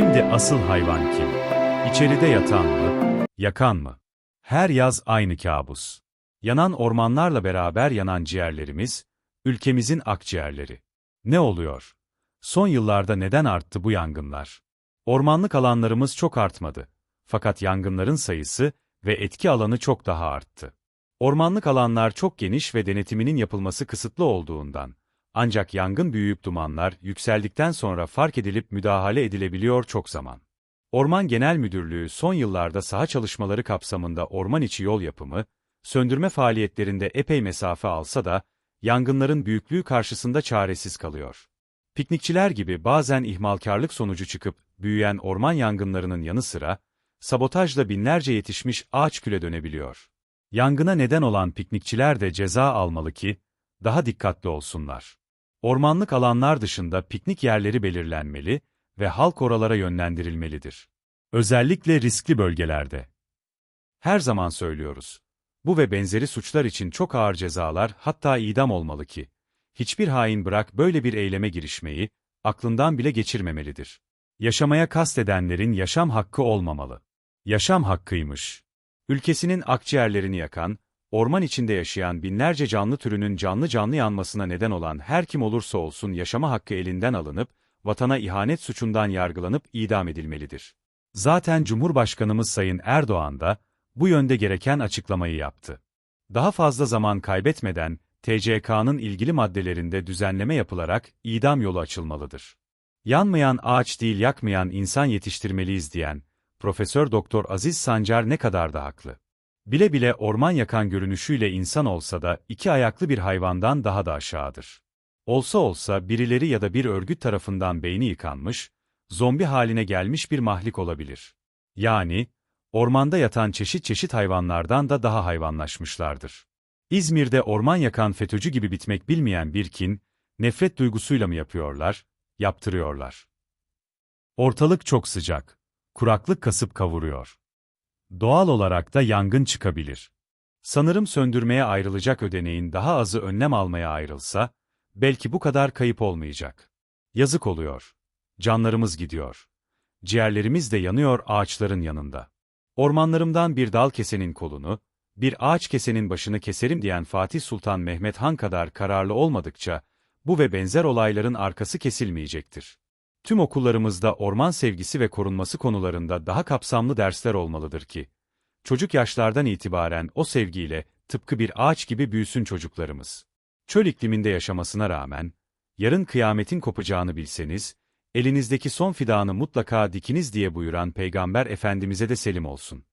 Şimdi asıl hayvan kim? İçeride yatan mı? Yakan mı? Her yaz aynı kabus. Yanan ormanlarla beraber yanan ciğerlerimiz, ülkemizin akciğerleri. Ne oluyor? Son yıllarda neden arttı bu yangınlar? Ormanlık alanlarımız çok artmadı. Fakat yangınların sayısı ve etki alanı çok daha arttı. Ormanlık alanlar çok geniş ve denetiminin yapılması kısıtlı olduğundan, ancak yangın büyüyüp dumanlar yükseldikten sonra fark edilip müdahale edilebiliyor çok zaman. Orman Genel Müdürlüğü son yıllarda saha çalışmaları kapsamında orman içi yol yapımı, söndürme faaliyetlerinde epey mesafe alsa da, yangınların büyüklüğü karşısında çaresiz kalıyor. Piknikçiler gibi bazen ihmalkarlık sonucu çıkıp büyüyen orman yangınlarının yanı sıra, sabotajla binlerce yetişmiş ağaç küle dönebiliyor. Yangına neden olan piknikçiler de ceza almalı ki, daha dikkatli olsunlar. Ormanlık alanlar dışında piknik yerleri belirlenmeli ve halk oralara yönlendirilmelidir. Özellikle riskli bölgelerde. Her zaman söylüyoruz. Bu ve benzeri suçlar için çok ağır cezalar hatta idam olmalı ki, hiçbir hain bırak böyle bir eyleme girişmeyi, aklından bile geçirmemelidir. Yaşamaya kastedenlerin yaşam hakkı olmamalı. Yaşam hakkıymış. Ülkesinin akciğerlerini yakan, orman içinde yaşayan binlerce canlı türünün canlı canlı yanmasına neden olan her kim olursa olsun yaşama hakkı elinden alınıp, vatana ihanet suçundan yargılanıp idam edilmelidir. Zaten Cumhurbaşkanımız Sayın Erdoğan da, bu yönde gereken açıklamayı yaptı. Daha fazla zaman kaybetmeden, TCK'nın ilgili maddelerinde düzenleme yapılarak idam yolu açılmalıdır. Yanmayan ağaç değil yakmayan insan yetiştirmeliyiz diyen, Profesör Doktor Aziz Sancar ne kadar da haklı. Bile bile orman yakan görünüşüyle insan olsa da iki ayaklı bir hayvandan daha da aşağıdır. Olsa olsa birileri ya da bir örgüt tarafından beyni yıkanmış, zombi haline gelmiş bir mahlik olabilir. Yani, ormanda yatan çeşit çeşit hayvanlardan da daha hayvanlaşmışlardır. İzmir'de orman yakan FETÖ'cü gibi bitmek bilmeyen bir kin, nefret duygusuyla mı yapıyorlar, yaptırıyorlar. Ortalık çok sıcak. Kuraklık kasıp kavuruyor. Doğal olarak da yangın çıkabilir. Sanırım söndürmeye ayrılacak ödeneğin daha azı önlem almaya ayrılsa, belki bu kadar kayıp olmayacak. Yazık oluyor. Canlarımız gidiyor. Ciğerlerimiz de yanıyor ağaçların yanında. Ormanlarımdan bir dal kesenin kolunu, bir ağaç kesenin başını keserim diyen Fatih Sultan Mehmet Han kadar kararlı olmadıkça, bu ve benzer olayların arkası kesilmeyecektir. Tüm okullarımızda orman sevgisi ve korunması konularında daha kapsamlı dersler olmalıdır ki, çocuk yaşlardan itibaren o sevgiyle tıpkı bir ağaç gibi büyüsün çocuklarımız. Çöl ikliminde yaşamasına rağmen, yarın kıyametin kopacağını bilseniz, elinizdeki son fidanı mutlaka dikiniz diye buyuran Peygamber Efendimiz'e de selim olsun.